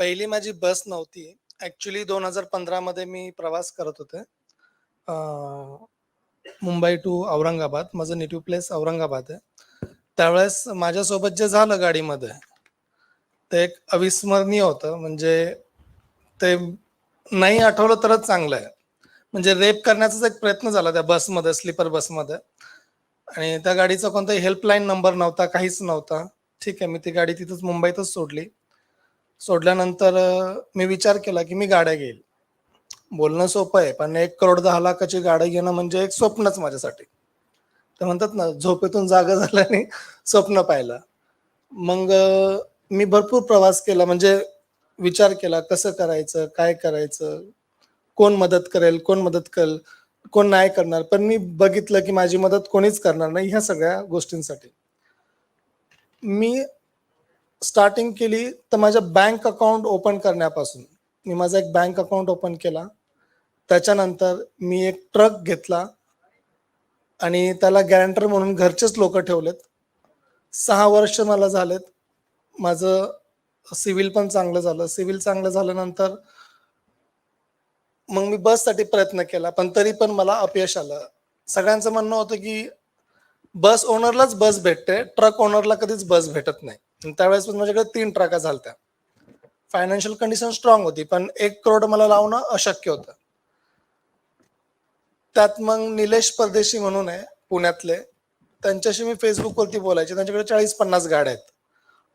पहिली माझी बस नव्हती. ॲक्चुअली 2015 मध्ये मी प्रवास करत होते. मुंबई टू औरंगाबाद. माझं नेटिव्ह प्लेस औरंगाबाद आहे. त्यावेळेस माझ्यासोबत जे झालं गाडीमध्ये, ते एक अविस्मरणीय होतं. म्हणजे ते नाही आठवलं तरच चांगलं आहे. म्हणजे रेप करण्याचाच एक प्रयत्न झाला त्या बसमध्ये, स्लीपर बसमध्ये आणि त्या गाडीचा कोणताही हेल्पलाईन नंबर नव्हता, काहीच नव्हता. ठीक आहे, मी ती गाडी तिथंच मुंबईतच सोडली. सोडल्यानंतर मी विचार केला, की मी गाड्या घेईल. बोलणं सोपं आहे, पण एक करोड दहा लाखाची गाडी घेणं म्हणजे एक स्वप्नच माझ्यासाठी. तर म्हणतात ना, झोपेतून जागा झाल्याने स्वप्न पाहिलं. मग मी भरपूर प्रवास केला. म्हणजे विचार केला, कसं करायचं, काय करायचं, कोण मदत करेल, कोण मदत करेल, कोण नाही करणार. पण मी बघितलं, की माझी मदत कोणीच करणार नाही ह्या सगळ्या गोष्टींसाठी. मी स्टार्टिंग केली तर माझ्या बँक अकाउंट ओपन करण्यापासून. मी माझा एक बँक अकाउंट ओपन केला. त्याच्यानंतर मी एक ट्रक घेतला आणि त्याला गॅरंटर म्हणून घरचेच लोक ठेवलेत. सहा वर्ष मला झालेत. माझं सिव्हिल पण चांगलं झालं. सिव्हिल चांगलं झाल्यानंतर मग मी बससाठी प्रयत्न केला, पण तरी पण मला अपयश आलं. सगळ्यांचं म्हणणं होतं, की बस ओनरलाच बस भेटते, ट्रक ओनरला कधीच बस भेटत नाही. त्यावेळेस पण माझ्याकडे तीन ट्रका झालत्या. फायनान्शियल कंडिशन स्ट्रॉंग होती, पण एक करोड मला लावणं अशक्य होतं. त्यात मग निलेश परदेशी म्हणून आहे पुण्यातले. त्यांच्याशी मी फेसबुकवरती बोलायचे. त्यांच्याकडे 40-50 गाड्या आहेत.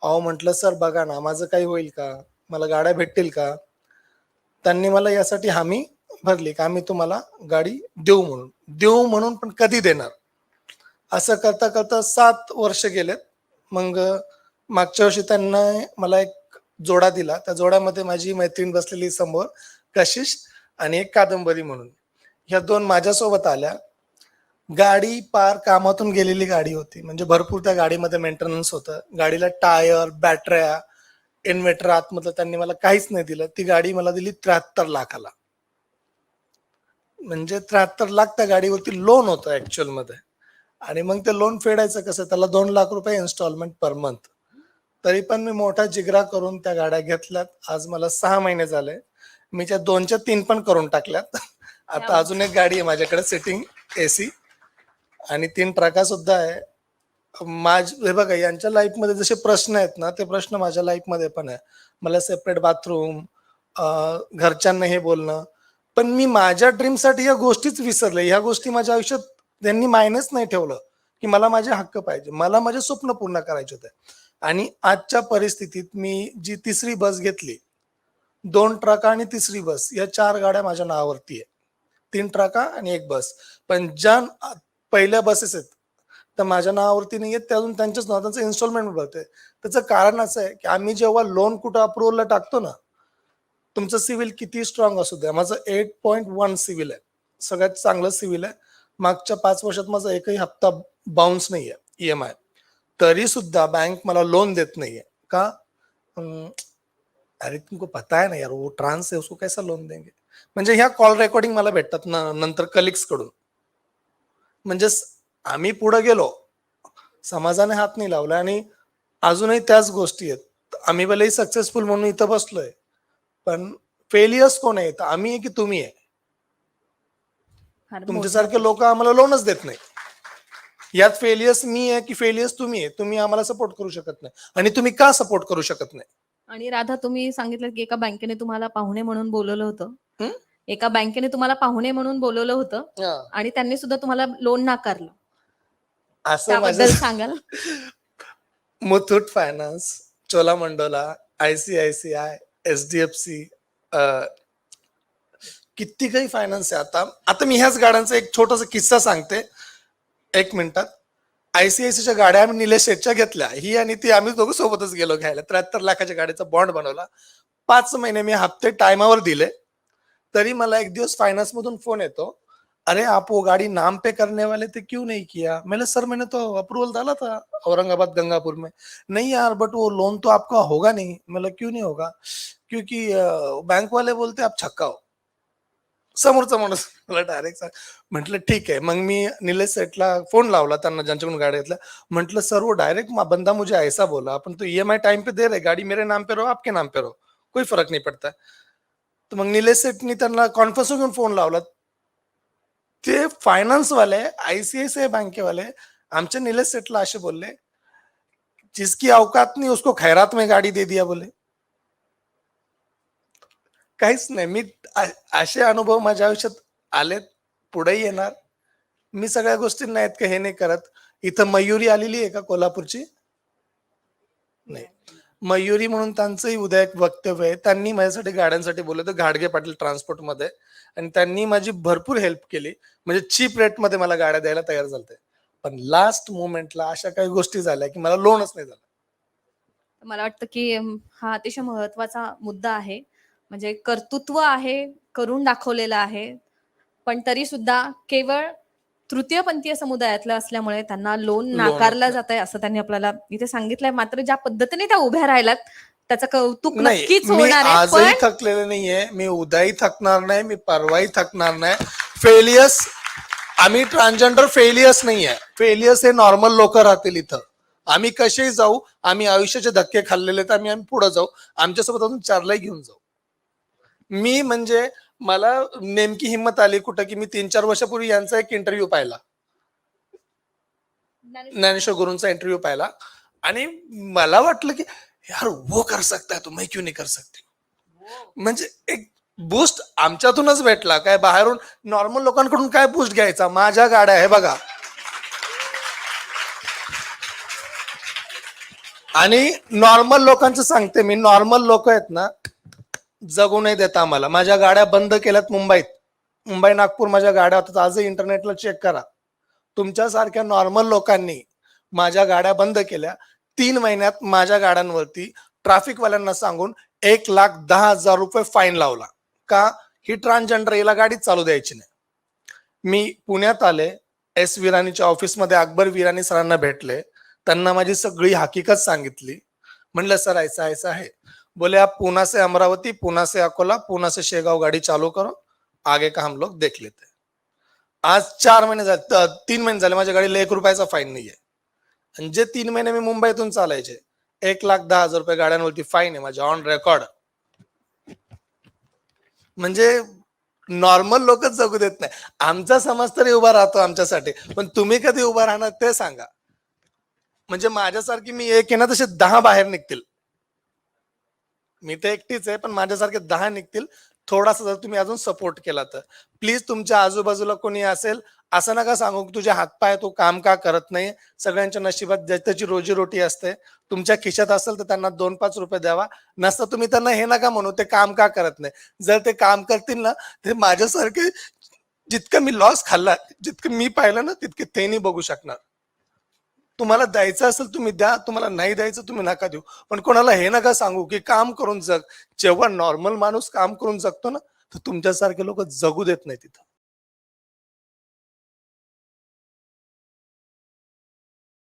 अहो म्हटलं, "सर बघा ना, माझं काही होईल का? मला गाड्या भेटतील का?" त्यांनी मला यासाठी हमी भरली, का आम्ही तुम्हाला गाडी देऊ म्हणून. देऊ म्हणून पण कधी देणार? असं करता-करता सात वर्ष गेलेत. मग मागच्या वर्षी त्यांना मला एक जोडा दिला. त्या जोड्यामध्ये माझी मैत्रीण बसलेली समोर, कशिश आणि एक कादंबरी म्हणून. ह्या दोन माझ्यासोबत आल्या. गाडी पार कामातून गेलेली गाडी होती. म्हणजे भरपूर त्या गाडीमध्ये मेंटेनन्स होतं. गाडीला टायर, बॅटऱ्या, इन्व्हर्टर आतमधलं त्यांनी मला काहीच नाही दिलं. ती गाडी मला दिली 73 लाखाला. म्हणजे 73 लाख त्या गाडीवरती लोन होतं ॲक्चुअलमध्ये आणि मग ते लोन फेडायचं कसं? त्याला दोन लाख रुपये इन्स्टॉलमेंट पर मंथ. तरी पण मी मोठा जिगरा करून त्या गाड्या घेतल्यात. आज मला 6 महिने झाले. मी त्या 2च्या 3 पण करून टाकल्यात. आता अजून एक गाडी आहे माझ्याकडे सिटिंग एसी आणि 3 ट्रका सुद्धा आहे. माझ हे बघा यांच्या लाईफमध्ये जसे प्रश्न आहेत ना, ते प्रश्न माझ्या लाईफमध्ये पण आहे. मला सेपरेट बाथरूम, घरच्यांना हे बोलणं. पण मी माझ्या ड्रीमसाठी ह्या गोष्टीच विसरले. ह्या गोष्टी माझ्या आयुष्यात त्यांनी मायनेच नाही ठेवलं, की मला माझे हक्क पाहिजे. मला माझे स्वप्न पूर्ण करायचे होते. आणि आजच्या परिस्थितीत मी जी तिसरी बस घेतली, दोन ट्रका आणि तिसरी बस या चार गाड्या माझ्या नावावरती आहे. तीन ट्रका आणि एक बस. पण ज्या पहिल्या बसेस आहेत, तर माझ्या नावावरती नाही आहेत. त्यातून अजून त्यांच्याच नाव त्यांचं इन्स्टॉलमेंट भरतोय. त्याचं कारण असं आहे, की आम्ही जेव्हा लोन कुठं अप्रूव्हलला टाकतो ना, तुमचं सिव्हिल किती स्ट्राँग असू द्या. माझं 8.1 सिव्हिल आहे. सगळ्यात चांगलं सिव्हिल आहे. मागच्या पाच वर्षात माझा एकही हप्ता बाउन्स आहे ई-एम-आय. तरी सुद्धा बँक मला लोन देत नाहीये. का? "अरे तुमको पता है ना यार, वो ट्रांस है, उसको कैसा लोन देंगे?" म्हणजे ह्या कॉल रेकॉर्डिंग मला भेटतात ना नंतर कलीग्सकडून. म्हणजे स आम्ही पुढे गेलो. समाजाने हात नाही लावला आणि अजूनही त्याच गोष्टी आहेत. आम्ही भलेही सक्सेसफुल म्हणून इथं बसलोय. पण फेलियर्स कोण आहेत? आम्ही आहे की तुम्ही आहे? तुमच्यासारखे लोकं आम्हाला लोनच देत नाही. यात फेलियर्स मी आहे की फेलियर्स तुम्ही आहे? तुम्ही आम्हाला सपोर्ट करू शकत नाही. आणि तुम्ही का सपोर्ट करू शकत नाही? आणि राधा तुम्ही सांगितलं, की एका बँकेने तुम्हाला पाहुणे म्हणून बोलावलं होतं. एका बँकेने तुम्हाला पाहुणे म्हणून बोलावलं होतं. आणि त्यांनी सुद्धा तुम्हाला लोन नाकारलं. असं सांगाल? Muthoot finance, Cholamandalam, ICICI, HDFC अ, किती काही फायनान्स आहे आता. आता मी ह्याच गाड्यांचा एक छोटासा किस्सा सांगते. एक मिनिटात. आयसीआयसीच्या गाड्या आम्ही निलेश शेठच्या घेतल्या. ही आणि ती आम्ही दोघं सोबतच गेलो घ्यायला. 73 लाखाच्या गाडीचा बॉन्ड बनवला. पाच महिने मी हप्ते टायमावर दिले. तरी मला एक दिवस फायनान्स मधून फोन येतो. "अरे आप वो गाड़ी नाम पे करने वाले थे, क्यों नहीं किया?" मैंने सर मैंने तो अप्रूवल डाला था औरंगाबाद गंगापुर में. "नहीं यार बट वो लोन तो आपका होगा नहीं." मतलब "क्यों नहीं होगा?" "क्योंकि बैंक वाले बोलते आप छक्का हो." समोरचा माणूस मला डायरेक्ट सांग. म्हटलं ठीक आहे. मग मी निलेश सेठला फ़ोन लावला त्यांना ज्यांच्याकडून गाड्या घेतल्या. म्हटलं, "सर वो डायरेक्ट बंदा मुझे ऐसा बोला, अपन तो ईएमआई टाइम पे दे रहे, गाड़ी मेरे नाम पे रहो, आपके नाम पे रहो. कोई फरक नाही पडता. तर मग निलेश सेठनी त्यांना कॉन्फरन्स घेऊन फ़ोन लावला. ते फायनान्स वाले आईसीआईसीआई बँकेवाले आमच्या निलेश सेठला असे बोलले जिसकी औकात नहीं उसको खैरात में गाडी दे दिया बोले. काहीच नाही. मी असे अनुभव माझ्या आयुष्यात आलेत पुढेही येणार. मी सगळ्या गोष्टी नाहीत का हे नाही करत. इथं मयुरी आलेली आहे का कोल्हापूरची? नाही. मयुरी म्हणून त्यांचंही उद्या एक वक्तव्य आहे. त्यांनी माझ्यासाठी गाड्यांसाठी बोलले तर घाडगे पाटील ट्रान्सपोर्टमध्ये आणि त्यांनी माझी भरपूर हेल्प केली. म्हणजे चीप रेटमध्ये मला गाड्या द्यायला तयार झालते. पण लास्ट मोमेंटला अशा काही गोष्टी झाल्या की मला लोनच नाही झालं. मला वाटतं की हा अतिशय महत्त्वाचा मुद्दा आहे. म्हणजे कर्तृत्व आहे करून दाखवलेलं आहे. पण तरी सुद्धा केवळ तृतीयपंथीय समुदायातलं असल्यामुळे त्यांना लोन नाकारलं. जात आहे असं त्यांनी आपल्याला इथे सांगितलंय. मात्र ज्या पद्धतीने त्या उभ्या राहिल्यात त्याचं कौतुक नाही नक्कीच होणार आजही थकलेले नाहीये. मी उद्याही थकणार नाही मी परवाही थकणार नाही. फेलियर्स आम्ही ट्रान्सजेंडर फेलियर्स नाहीये. फेलियर्स हे नॉर्मल लोक राहतील इथं. आम्ही कसेही जाऊ आम्ही आयुष्याचे धक्के खाल्लेले तर आम्ही आम्ही पुढे जाऊ. आमच्यासोबत अजून चारलाही घेऊन जाऊ. मी म्हणजे मला नेमकी हिंमत आली कुठं की मी तीन चार वर्षापूर्वी यांचा एक इंटरव्ह्यू पाहिला. ज्ञानेश्वर गुरुंचा इंटरव्ह्यू पाहिला. आणि मला वाटलं की यार वो कर सकता है तो मैं क्यों नहीं कर सकती? म्हणजे एक बूस्ट आमच्यातूनच भेटला. काय बाहेरून नॉर्मल लोकांकडून काय बूस्ट घ्यायचा? माझ्या गाड्या आहे बघा. आणि नॉर्मल लोकांचं सांगते मी. नॉर्मल लोक आहेत ना जगू नाही देता आम्हाला. माझ्या गाड्या बंद केल्यात मुंबईत. मुंबई नागपूर माझ्या गाड्या होतात. आजही इंटरनेटला चेक करा. तुमच्यासारख्या नॉर्मल लोकांनी माझ्या गाड्या बंद केल्या. तीन महिन्यात माझ्या गाड्यांवरती ट्रॅफिकवाल्यांना सांगून एक लाख दहा हजार रुपये फाईन लावला. का? ही ट्रान्सजेंडर याला गाडीच चालू द्यायची नाही. मी पुण्यात आले. एस विरानीच्या ऑफिसमध्ये अकबर विरानी सरांना भेटले. त्यांना माझी सगळी हकीकत सांगितली. म्हणलं सर ऐसा ऐसा आहे. बोले आप पूना से अमरावती पूना से अकोला पूना से शेगाव गाड़ी चालू करो आगे का हम लोग देख लेते हैं. आज चार महिने झाले तीन महिने झाले माझ्या गाडीला एक रुपयाचा फाईन नाहीये. आणि जे तीन महिने मी मुंबईतून चालायचे एक लाख दहा हजार रुपये गाड्यांवरती फाईन आहे माझ्या ऑन रेकॉर्ड म्हणजे नॉर्मल लोकच जगू देत नाही. आमचा समाज तरी उभा राहतो आमच्यासाठी पण तुम्ही कधी उभा राहणार ते सांगा. म्हणजे माझ्यासारखी मी एक आहे ना तसे दहा बाहेर निघतील. मी तर एकटीच आहे पण माझ्यासारखे दहा निघतील. थोडासा जर तुम्ही अजून सपोर्ट केला तर. प्लीज तुमच्या आजूबाजूला कोणी असेल असं नका सांगू की तुझे हातपाय तू काम का करत नाही सगळ्यांच्या नशिबात ज्याची रोजीरोटी असते तुमच्या खिशात असेल तर त्यांना दोन पाच रुपये द्यावा. नसतं तुम्ही त्यांना हे नका म्हणू ते काम का करत नाही. जर ते काम करतील ना ते माझ्यासारखे जितकं मी लॉस खाल्ला जितकं मी पाहिलं ना तितके ते नाही बघू शकणार. तुम्हाला द्यायचं असेल तुम्ही द्या तुम्हाला नाही द्यायचं तुम्ही नका देऊ. पण कोणाला हे नका सांगू की काम करून जग. जेव्हा नॉर्मल माणूस काम करून जगतो ना तर तुमच्यासारखे लोक जगू देत नाही तिथं.